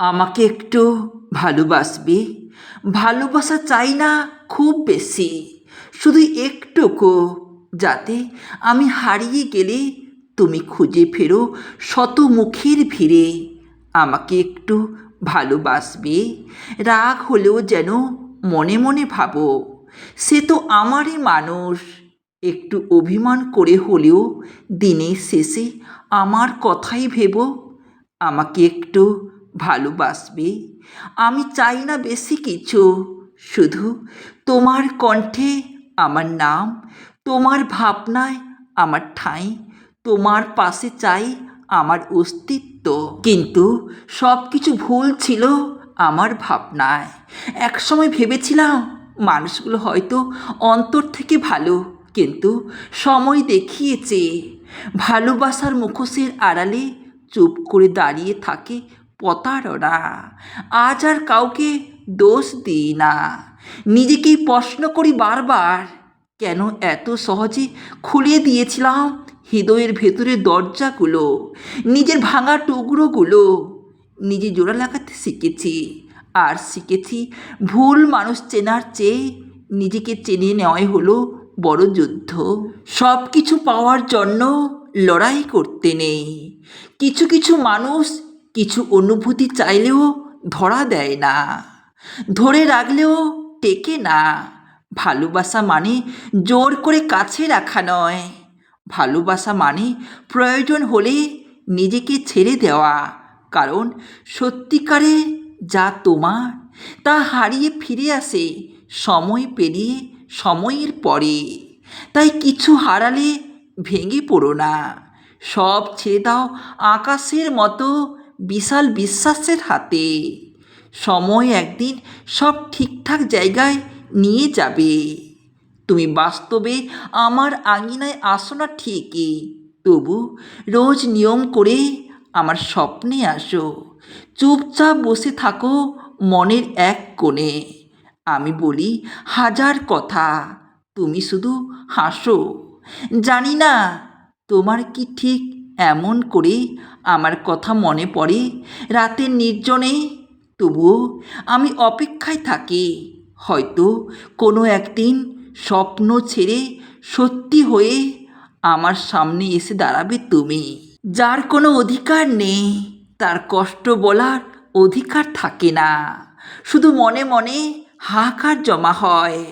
আমাকে একটু ভালোবাসবে? ভালোবাসা চাই না খুব বেশি। শুধু একটুকু, যাতে আমি হারিয়ে গেলে তুমি খুঁজে ফেরো শত মুখের ভিড়ে। আমাকে একটু ভালোবাসবে? রাগ হলেও যেন মনে মনে ভাবো। সে তো আমারই মানুষ। একটু অভিমান করে হলেও দিনের শেষে আমার কথাই ভেবো। আমাকে একটু ভালোবাসবে? আমি চাই না বেশি কিছু। শুধু তোমার কণ্ঠে আমার নাম, তোমার ভাবনায় আমার ঠাঁই, তোমার পাশে চাই আমার অস্তিত্ব। কিন্তু সব কিছু ভুল ছিল আমার ভাবনায়। একসময় ভেবেছিলাম মানুষগুলো হয়তো অন্তর থেকে ভালো, কিন্তু সময় দেখিয়েছে। ভালোবাসার মুখোশের আড়ালে চুপ করে দাঁড়িয়ে থাকে প্রতারণা। আজ আর কাউকে দোষ দিই না। নিজেকেই প্রশ্ন করি বারবার, কেন এত সহজে খুলিয়ে দিয়েছিলাম হৃদয়ের ভেতরের দরজাগুলো, নিজের ভাঙা টুকরোগুলো। নিজে জোড়া লাগাতে শিখেছি, আর শিখেছি ভুল মানুষ চেনার চেয়ে নিজেকে চেনে নেওয়াই হলো বড় যুদ্ধ। সব কিছু পাওয়ার জন্য লড়াই করতে নেই। কিছু কিছু মানুষ কিছু অনুভূতি চাইলেও ধরা দেয় না। ধরে রাখলেও টেকে না। ভালোবাসা মানে জোর করে কাছে রাখা নয়। ভালোবাসা মানে প্রয়োজন হলে নিজেকে ছেড়ে দেওয়া। কারণ সত্যিকারে যা তোমার, তা হারিয়ে ফিরে আসে সময় পেরিয়ে সময়ের পরে। তাই কিছু হারালে ভেঙে পড়ো না। সব ছেড়ে দাও আকাশের মতো বিশাল বিশ্বাসের হাতে। সময় একদিন সব ঠিকঠাক জায়গায় নিয়ে যাবে। তুমি বাস্তবে আমার আঙিনায় আসো না ঠিকই। তবু রোজ নিয়ম করে আমার স্বপ্নে আসো। চুপচাপ বসে থাকো মনের এক কোণে। আমি বলি হাজার কথা, তুমি শুধু হাসো। জানি না তোমার কি ঠিক এমন করে আমার কথা মনে পড়ে? রাতের নির্জনে? তবুও আমি অপেক্ষায় থাকি। হয়তো কোনো একদিন স্বপ্ন ছেড়ে সত্যি হয়ে আমার সামনে এসে দাঁড়াবে তুমি। যার কোনো অধিকার নেই, তার কষ্ট বলার অধিকার থাকে না। শুধু মনে মনে হাহাকার জমা হয়।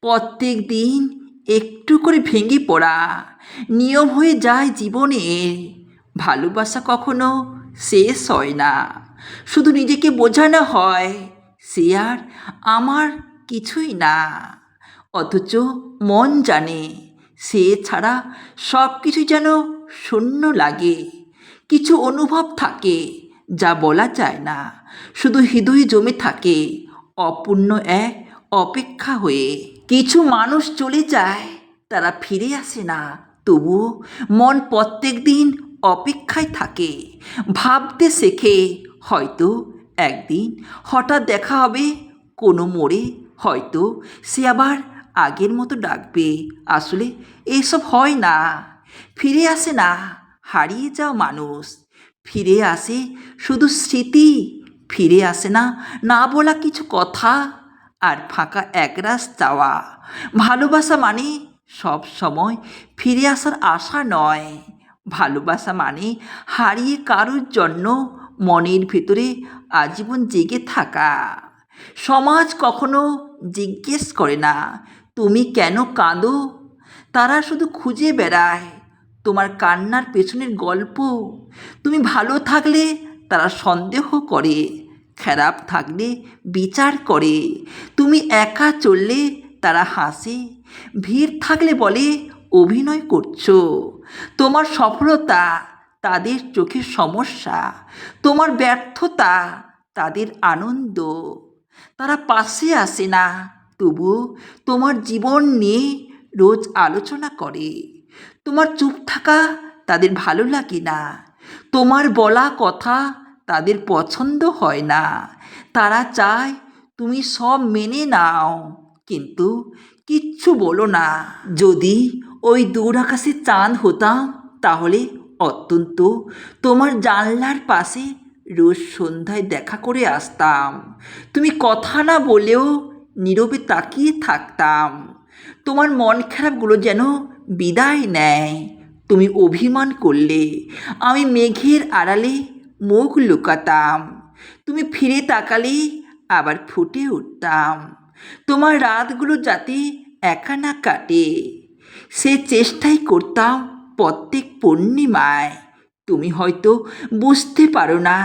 প্রত্যেক দিন একটু করে ভেঙে পড়া। নিয়ম হয়ে যায় জীবনের। ভালোবাসা কখনো শেষ হয় না। শুধু নিজেকে বোঝানো হয়, সে আর আমার কিছুই না। অথচ মন জানে, সে ছাড়া সব কিছু যেন শূন্য লাগে। কিছু অনুভব থাকে, যা বলা যায় না। শুধু হৃদয় জমে থাকে, অপূর্ণ এক অপেক্ষা হয়ে। কিছু মানুষ চলে যায়, তারা ফিরে আসে না। তবুও মন প্রত্যেক দিন অপেক্ষায় থাকে। ভাবতে শেখে, হয়তো একদিন হঠাৎ দেখা হবে, কোনো মোড়ে হয়তো সে আবার আগের মতো ডাকবে। আসলে এসব হয় না। ফিরে আসে না, হারিয়ে যাওয়া মানুষ। ফিরে আসে শুধু স্মৃতি, ফিরে আসে না না বলা কিছু কথা আর ফাঁকা একরাশ চাওয়া। ভালোবাসা মানে সব সময় ফিরে আসার আশা নয়। ভালোবাসা মানে হারিয়ে কারোর জন্য মনের ভেতরে আজীবন জেগে থাকা। সমাজ কখনো জিজ্ঞেস করে না, তুমি কেন কাঁদো? তারা শুধু খুঁজে বেড়ায় তোমার কান্নার পেছনের গল্প। তুমি ভালো থাকলে তারা সন্দেহ করে, খারাপ থাকলে বিচার করে। তুমি একা চললে তারা হাসে, ভিড় থাকলে বলে অভিনয় করছ। তোমার সফলতা তাদের চোখের সমস্যা। তোমার ব্যর্থতা তাদের আনন্দ। তারা পাশে আসে না, তবুও তোমার জীবন নিয়ে রোজ আলোচনা করে। তোমার চুপ থাকা তাদের ভালো লাগে না। তোমার বলা কথা তাদের পছন্দ হয় না। তারা চায় তুমি সব মেনে নাও, কিন্তু কিচ্ছু বলো না। যদি ওই দূর আকাশে চাঁদ হতাম তাহলে অত্যন্ত। তোমার জানলার পাশে রোজ সন্ধ্যায় দেখা করে আসতাম। তুমি কথা না বলেও নীরবে তাকিয়ে থাকতাম। তোমার মন খারাপগুলো যেন বিদায় নেয়। তুমি অভিমান করলে, আমি মেঘের আড়ালে মুখ লুকাতাম। তুমি ফিরে তাকালে আবার ফুটে উঠতাম। তোমার রাতগুলো যাতে একা না কাটে সে চেষ্টাই করতাম প্রত্যেক পূর্ণিমায়। তুমি হয়তো বুঝতে পারো না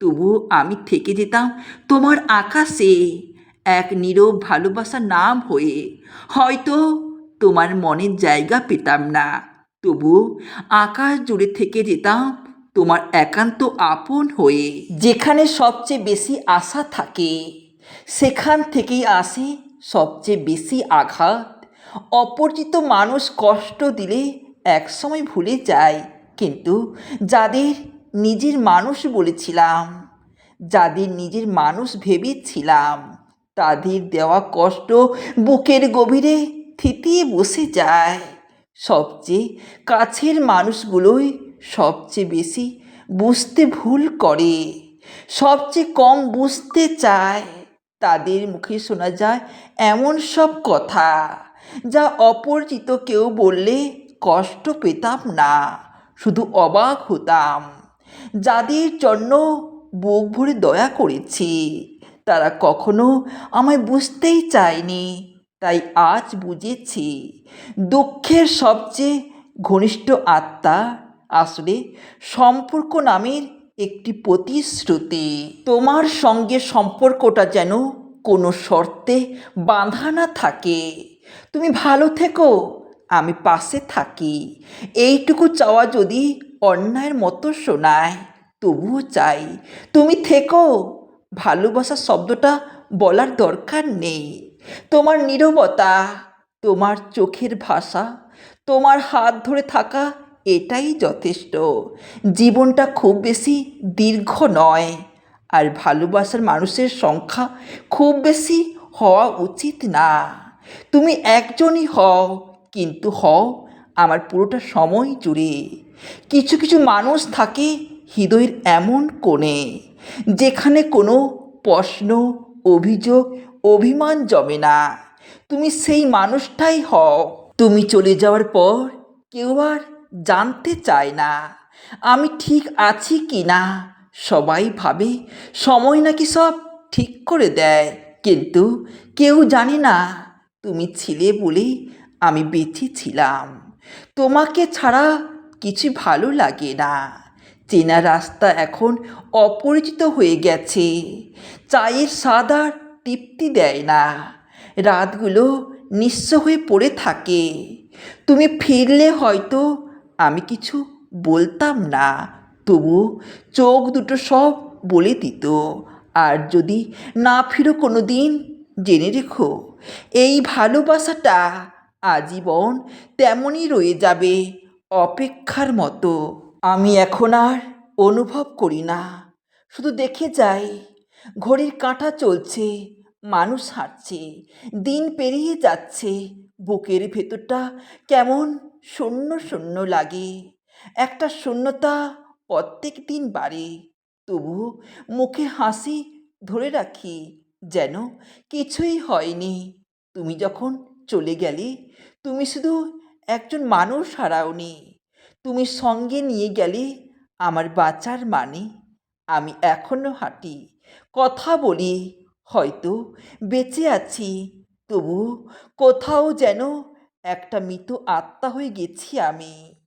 তবু আমি থেকে যেতাম তোমার আকাশে এক নীরব ভালোবাসা নাম হয়ে। হয়তো তোমার মনের জায়গা পেতাম না তবু আকাশ জুড়ে থেকে যেতাম তোমার একান্ত আপন হয়ে। যেখানে সবচেয়ে বেশি আশা থাকে, সেখান থেকেই আসে সবচেয়ে বেশি আঘাত। অপরিচিত মানুষ কষ্ট দিলে একসময় ভুলে যায় কিন্তু যাদের নিজের মানুষ বলেছিলাম, যাদের নিজের মানুষ ভেবেছিলাম, তাদের দেওয়া কষ্ট বুকের গভীরে থিতিয়ে বসে যায়। সবচেয়ে কাছের মানুষগুলোই সবচেয়ে বেশি বুঝতে ভুল করে, সবচেয়ে কম বুঝতে চায়। তাদের মুখে শোনা যায় এমন সব কথা। যা অপরিচিত কেউ বললে কষ্ট পেতাম না, শুধু অবাক হতাম। যাদের জন্য বুক ভরে দয়া করেছি, তারা কখনো আমায় বুঝতেই চায়নি, তাই আজ বুঝেছি। দুঃখের সবচেয়ে ঘনিষ্ঠ আত্মা আসলে সম্পর্ক নামের একটি প্রতিশ্রুতি। তোমার সঙ্গে সম্পর্কটা যেন কোনো শর্তে বাঁধা না থাকে। তুমি ভালো থেকো। আমি পাশে থাকি। এইটুকু চাওয়া যদি অন্যায়ের মতো শোনায়, তবুও চাই। তুমি থেকো। ভালোবাসা শব্দটা বলার দরকার নেই। তোমার নীরবতা, তোমার চোখের ভাষা, তোমার হাত ধরে থাকা, এটাই যথেষ্ট। জীবনটা খুব বেশি দীর্ঘ নয়। আর ভালোবাসার মানুষের সংখ্যা খুব বেশি হওয়া উচিত না। তুমি একজনই হও, কিন্তু হও আমার পুরোটা সময় জুড়ে। কিছু কিছু মানুষ থাকে হৃদয়ের এমন কোণে, যেখানে কোনো প্রশ্ন, অভিযোগ, অভিমান জমে না। তুমি সেই মানুষটাই হও। তুমি চলে যাওয়ার পর কেউ আর জানতে চায় না, আমি ঠিক আছি কি না। সবাই ভাবে সময় নাকি সব ঠিক করে দেয়, কিন্তু কেউ জানে না তুমি ছিলে বলেই আমি বেঁচে ছিলাম। তোমাকে ছাড়া কিছু ভালো লাগে না। চেনা রাস্তা এখন অপরিচিত হয়ে গেছে। চায়ের আর তৃপ্তি দেয় না। রাতগুলো নিঃস্ব হয়ে পড়ে থাকে। তুমি ফিরলে হয়তো আমি কিছু বলতাম না তবু চোখ দুটো সব বলে দিত। আর যদি না ফিরো কোনো দিন জেনে রেখো, এই ভালোবাসাটা আজীবন তেমনই রয়ে যাবে অপেক্ষার মতো। আমি এখন আর অনুভব করি না। শুধু দেখে যাই, ঘড়ির কাঁটা চলছে, মানুষ হাঁটছে, দিন পেরিয়ে যাচ্ছে, বুকের ভেতরটা কেমন শূন্য শূন্য লাগে। একটা শূন্যতা প্রত্যেক দিন বাড়ে তবু মুখে হাসি ধরে রাখি যেন কিছুই হয়নি। তুমি যখন চলে গেলে, তুমি শুধু একজন মানুষ হারাওনি। তুমি সঙ্গে নিয়ে গেলে আমার বাঁচার মানে আমি এখনও হাঁটি। কথা বলি, হয়তো বেঁচে আছি তবু কোথাও যেন একটা মৃত আত্মা হয়ে গেছি আমি।